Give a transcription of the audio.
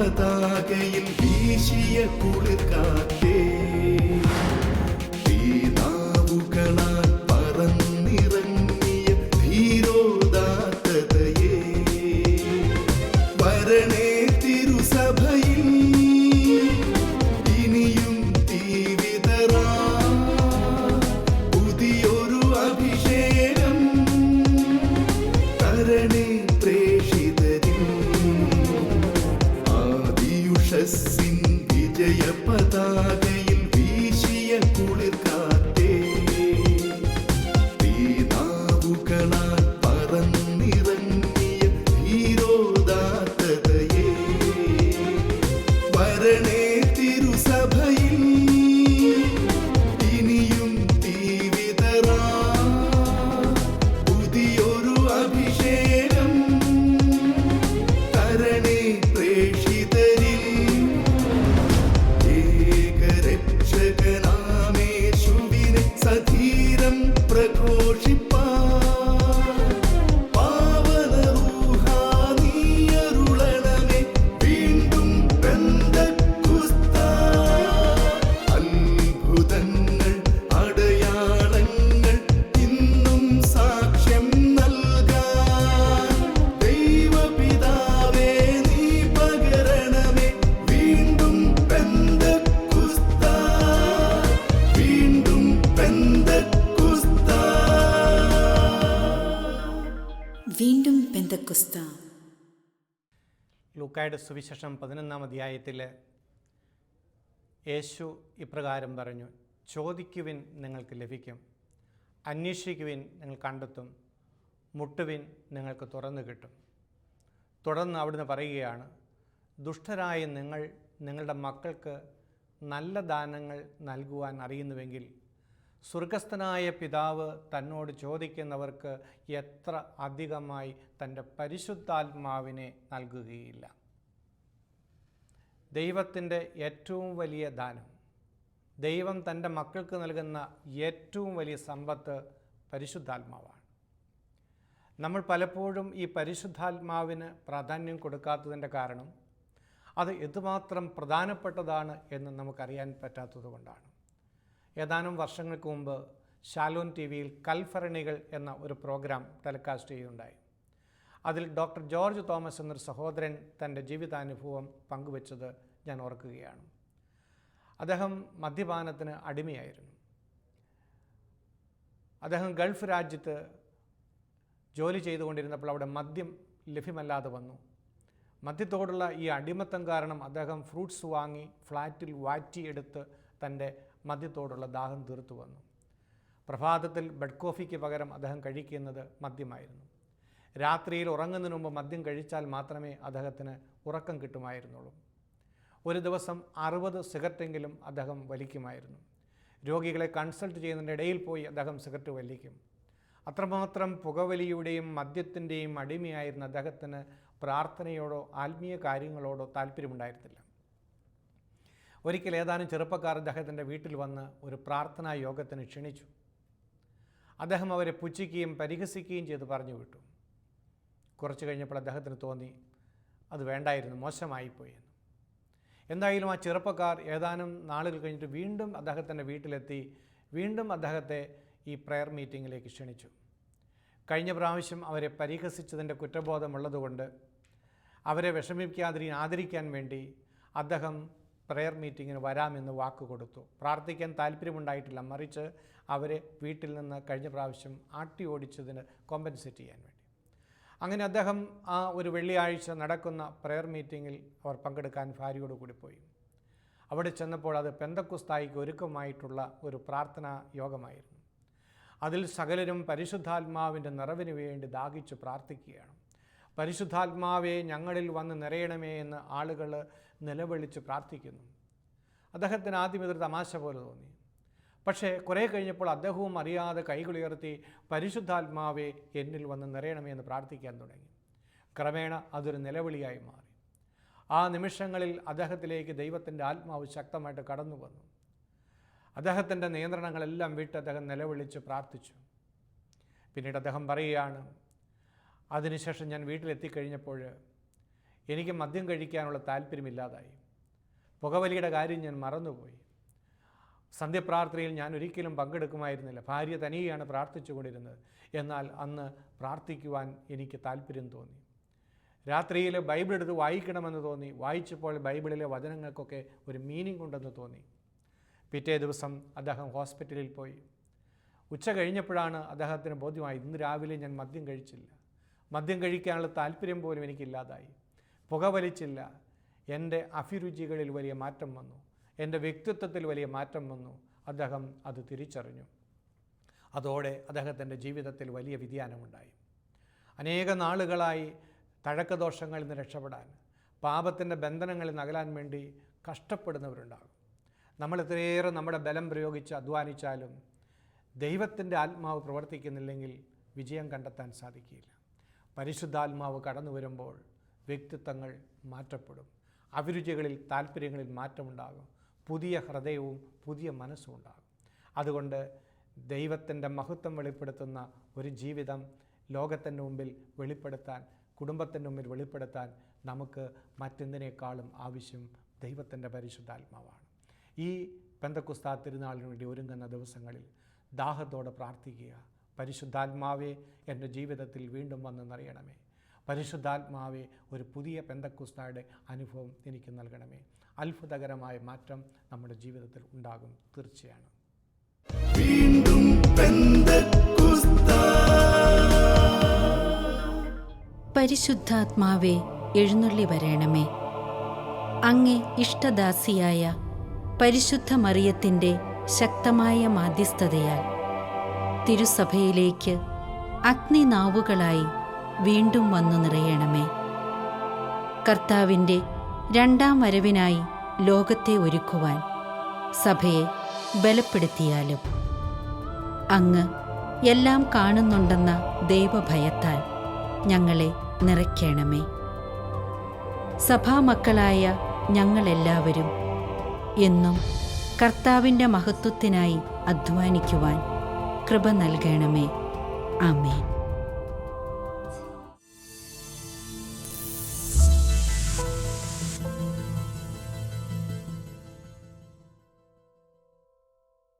தேவதாகையில் வீசிய குளிர் വിജയ ലൂക്കായുടെ സുവിശേഷം പതിനൊന്നാം അധ്യായത്തിൽ യേശു ഇപ്രകാരം പറഞ്ഞു ചോദിക്കുവിൻ നിങ്ങൾക്ക് ലഭിക്കും അന്വേഷിക്കുവിൻ നിങ്ങൾ കണ്ടെത്തും മുട്ടുവിൻ നിങ്ങൾക്ക് തുറന്നു കിട്ടും. തുടർന്ന് അവിടുന്ന് പറയുകയാണ് ദുഷ്ടരായ നിങ്ങൾ നിങ്ങളുടെ മക്കൾക്ക് നല്ല ദാനങ്ങൾ നൽകുവാൻ അറിയുന്നുവെങ്കിൽ സ്വർഗസ്ഥനായ പിതാവ് തന്നോട് ചോദിക്കുന്നവർക്ക് എത്ര അധികമായി തന്റെ പരിശുദ്ധാത്മാവിനെ നൽകുകയില്ല. ദൈവത്തിന്റെ ഏറ്റവും വലിയ ദാനം. ദൈവം തന്റെ മക്കൾക്ക് നൽകുന്ന ഏറ്റവും വലിയ സമ്പത്ത് പരിശുദ്ധാത്മാവാണ്. നമ്മൾ പലപ്പോഴും ഈ പരിശുദ്ധാത്മാവിന് പ്രാധാന്യം കൊടുക്കാത്തതിന്റെ കാരണം അത് എന്തുമാത്രം പ്രധാനപ്പെട്ടതാണ് എന്ന് നമുക്കറിയാൻ പറ്റാത്തത് കൊണ്ടാണ്. ഏതാനും വർഷങ്ങൾക്ക് മുമ്പ് ഷാലോൻ ടി വിയിൽ കൽഫരണികൾ എന്ന ഒരു പ്രോഗ്രാം ടെലികാസ്റ്റ് ചെയ്യുകയുണ്ടായി. അതിൽ ഡോക്ടർ ജോർജ് തോമസ് എന്നൊരു സഹോദരൻ തന്റെ ജീവിതാനുഭവം പങ്കുവച്ചത് ഞാൻ ഓർക്കുകയാണ്. അദ്ദേഹം മദ്യപാനത്തിന് അടിമയായിരുന്നു. അദ്ദേഹം ഗൾഫ് രാജ്യത്ത് ജോലി ചെയ്തുകൊണ്ടിരുന്നപ്പോൾ അവിടെ മദ്യം ലഭ്യമല്ലാതെ വന്നു. മദ്യത്തോടുള്ള ഈ അടിമത്തം കാരണം അദ്ദേഹം ഫ്രൂട്ട്സ് വാങ്ങി ഫ്ലാറ്റിൽ വാറ്റിയെടുത്ത് തന്റെ മദ്യത്തോടുള്ള ദാഹം തീർത്തു വന്നു. പ്രഭാതത്തിൽ ബെഡ് കോഫിക്ക് പകരം അദ്ദേഹം കഴിക്കുന്നത് മദ്യമായിരുന്നു. രാത്രിയിൽ ഉറങ്ങുന്നതിന് മുമ്പ് മദ്യം കഴിച്ചാൽ മാത്രമേ അദ്ദേഹത്തിന് ഉറക്കം കിട്ടുമായിരുന്നുള്ളൂ. ഒരു ദിവസം അറുപത് സിഗരറ്റെങ്കിലും അദ്ദേഹം വലിക്കുമായിരുന്നു. രോഗികളെ കൺസൾട്ട് ചെയ്യുന്നതിന്റെ ഇടയിൽ പോയി അദ്ദേഹം സിഗരറ്റ് വലിക്കും. അത്രമാത്രം പുകവലിയുടെയും മദ്യത്തിന്റെയും അടിമയായിരുന്ന അദ്ദേഹത്തിന് പ്രാർത്ഥനയോടോ ആത്മീയ കാര്യങ്ങളോടോ താല്പര്യമുണ്ടായിരുന്നില്ല. ഒരിക്കൽ ഏതാനും ചെറുപ്പക്കാർ അദ്ദേഹത്തിന്റെ വീട്ടിൽ വന്ന് ഒരു പ്രാർത്ഥനാ യോഗത്തിന് ക്ഷണിച്ചു. അദ്ദേഹം അവരെ പുച്ഛിക്കുകയും പരിഹസിക്കുകയും ചെയ്ത് പറഞ്ഞു വിട്ടു. കുറച്ച് കഴിഞ്ഞപ്പോൾ അദ്ദേഹത്തിന് തോന്നി അത് വേണ്ടായിരുന്നു മോശമായിപ്പോയി എന്തായാലും ആ ചെറുപ്പക്കാർ ഏതാനും നാളുകൾ കഴിഞ്ഞിട്ട് വീണ്ടും അദ്ദേഹത്തിന്റെ വീട്ടിലെത്തി വീണ്ടും അദ്ദേഹത്തെ ഈ പ്രെയർ മീറ്റിങ്ങിലേക്ക് ക്ഷണിച്ചു. കഴിഞ്ഞ പ്രാവശ്യം അവരെ പരിഹസിച്ചതിന്റെ കുറ്റബോധമുള്ളതുകൊണ്ട് അവരെ വിഷമിക്കാതിരി ആദരിക്കാൻ വേണ്ടി അദ്ദേഹം പ്രെയർ മീറ്റിങ്ങിന് വരാമെന്ന് വാക്ക് കൊടുത്തു. പ്രാർത്ഥിക്കാൻ താല്പര്യമുണ്ടായിട്ടില്ല. മറിച്ച് അവരെ വീട്ടിൽ നിന്ന് കഴിഞ്ഞ പ്രാവശ്യം ആട്ടി ഓടിച്ചതിന് കോമ്പൻസേറ്റ് ചെയ്യാൻ അങ്ങനെ അദ്ദേഹം ആ ഒരു വെള്ളിയാഴ്ച നടക്കുന്ന പ്രെയർ മീറ്റിങ്ങിൽ അവർ പങ്കെടുക്കാൻ ഭാര്യയോട് കൂടി പോയി. അവിടെ ചെന്നപ്പോൾ അത് പെന്തക്കുസ്തായിക്ക് ഒരുക്കമായിട്ടുള്ള ഒരു പ്രാർത്ഥനാ യോഗമായിരുന്നു. അതിൽ സകലരും പരിശുദ്ധാത്മാവിന്റെ നിറവിന് വേണ്ടി ദാഹിച്ച് പ്രാർത്ഥിക്കുകയാണ്. പരിശുദ്ധാത്മാവെ ഞങ്ങളിൽ വന്ന് നിറയണമേ എന്ന് ആളുകൾ നിലവിളിച്ച് പ്രാർത്ഥിക്കുന്നു. അദ്ദേഹത്തിന് ആദ്യം ഇതൊരു തമാശ പോലെ തോന്നി. പക്ഷേ കുറേ കഴിഞ്ഞപ്പോൾ അദ്ദേഹവും അറിയാതെ കൈകളുയർത്തി പരിശുദ്ധാത്മാവെ എന്നിൽ വന്ന് നിറയണമേ എന്ന് പ്രാർത്ഥിക്കാൻ തുടങ്ങി. ക്രമേണ അതൊരു നിലവിളിയായി മാറി. ആ നിമിഷങ്ങളിൽ അദ്ദേഹത്തിലേക്ക് ദൈവത്തിന്റെ ആത്മാവ് ശക്തമായിട്ട് കടന്നു വന്നു. അദ്ദേഹത്തിന്റെ നിയന്ത്രണങ്ങളെല്ലാം വിട്ട് അദ്ദേഹം നിലവിളിച്ച് പ്രാർത്ഥിച്ചു. പിന്നീട് അദ്ദേഹം പറയുകയാണ് അതിനുശേഷം ഞാൻ വീട്ടിലെത്തിക്കഴിഞ്ഞപ്പോൾ എനിക്ക് മദ്യം കഴിക്കാനുള്ള താല്പര്യമില്ലാതായി. പുകവലിയുടെ കാര്യം ഞാൻ മറന്നുപോയി. സന്ധ്യപ്രാർത്ഥനയിൽ ഞാൻ ഒരിക്കലും പങ്കെടുക്കുമായിരുന്നില്ല. ഭാര്യ തനിയെയാണ് പ്രാർത്ഥിച്ചുകൊണ്ടിരുന്നത്. എന്നാൽ അന്ന് പ്രാർത്ഥിക്കുവാൻ എനിക്ക് താല്പര്യം തോന്നി. രാത്രിയിൽ ബൈബിൾ എടുത്ത് വായിക്കണമെന്ന് തോന്നി. വായിച്ചപ്പോൾ ബൈബിളിലെ വചനങ്ങൾക്കൊക്കെ ഒരു മീനിങ് ഉണ്ടെന്ന് തോന്നി. പിറ്റേ ദിവസം അദ്ദേഹം ഹോസ്പിറ്റലിൽ പോയി. ഉച്ച കഴിഞ്ഞപ്പോഴാണ് അദ്ദേഹത്തിന് ബോധ്യമായി ഇന്ന് രാവിലെ ഞാൻ മദ്യം കഴിച്ചില്ല. മദ്യം കഴിക്കാനുള്ള താല്പര്യം പോലും എനിക്കില്ലാതായി. പുക വലിച്ചില്ല എന്റെ അഭിരുചികളിൽ വലിയ മാറ്റം വന്നു. എന്റെ വ്യക്തിത്വത്തിൽ വലിയ മാറ്റം വന്നു. അദ്ദേഹം അത് തിരിച്ചറിഞ്ഞു. അതോടെ അദ്ദേഹത്തിന്റെ ജീവിതത്തിൽ വലിയ വ്യതിയാനമുണ്ടായി. അനേക നാളുകളായി തഴക്കദോഷങ്ങളിൽ നിന്ന് രക്ഷപ്പെടാൻ പാപത്തിന്റെ ബന്ധനങ്ങളിൽ നിന്ന് അകലാൻ വേണ്ടി കഷ്ടപ്പെടുന്നവരുണ്ടാകും. നമ്മൾ എത്രയേറെ നമ്മുടെ ബലം പ്രയോഗിച്ച് അധ്വാനിച്ചാലും ദൈവത്തിന്റെ ആത്മാവ് പ്രവർത്തിക്കുന്നില്ലെങ്കിൽ വിജയം കണ്ടെത്താൻ സാധിക്കില്ല. പരിശുദ്ധാത്മാവ് കടന്നു വരുമ്പോൾ വ്യക്തിത്വങ്ങൾ മാറ്റപ്പെടും. അഭിരുചികളിൽ താല്പര്യങ്ങളിൽ മാറ്റമുണ്ടാകും. പുതിയ ഹൃദയവും പുതിയ മനസ്സും ഉണ്ടാകും. അതുകൊണ്ട് ദൈവത്തിന്റെ മഹത്വം വെളിപ്പെടുത്തുന്ന ഒരു ജീവിതം ലോകത്തിന്റെ മുമ്പിൽ വെളിപ്പെടുത്താൻ കുടുംബത്തിന്റെ മുമ്പിൽ വെളിപ്പെടുത്താൻ നമുക്ക് മറ്റെന്തിനേക്കാളും ആവശ്യം ദൈവത്തിന്റെ പരിശുദ്ധാത്മാവാണ്. ഈ പെന്തക്കുസ്താ തിരുനാളിന് വേണ്ടി ഒരുങ്ങുന്ന ദിവസങ്ങളിൽ ദാഹത്തോടെ പ്രാർത്ഥിക്കുക. പരിശുദ്ധാത്മാവെ എന്റെ ജീവിതത്തിൽ വീണ്ടും വന്ന് നിറയണമേ. പരിശുദ്ധാത്മാവെ ഒരു പുതിയ പെന്തക്കുസ്തായുടെ അനുഭവം എനിക്ക് നൽകണമേ. അത്ഭുതകരമായ മാറ്റം നമ്മുടെ ജീവിതത്തിൽ ഉണ്ടാകും തീർച്ചയാണ്. വീണ്ടും പരിശുദ്ധാത്മാവെ എഴുന്നള്ളി വരണമേ. അങ്ങേ ഇഷ്ടദാസിയായ പരിശുദ്ധ മറിയത്തിന്റെ ശക്തമായ മാധ്യസ്ഥതയാൽ തിരുസഭയിലേക്ക് അഗ്നിനാവുകളായി വീണ്ടും വന്നു നിറയണമേ. കർത്താവിന്റെ രണ്ടാം വരവിനായി ലോകത്തെ ഒരുക്കുവാൻ സഭയെ ബലപ്പെടുത്തിയാലും അങ്ങ് എല്ലാം കാണുന്നുണ്ടെന്ന ദൈവഭയത്താൽ ഞങ്ങളെ നിറയ്ക്കണമേ. സഭാമക്കളായ ഞങ്ങളെല്ലാവരും എന്നും കർത്താവിന്റെ മഹത്വത്തിനായി അധ്വാനിക്കുവാൻ കൃപ നൽകണമേ. ആമേൻ.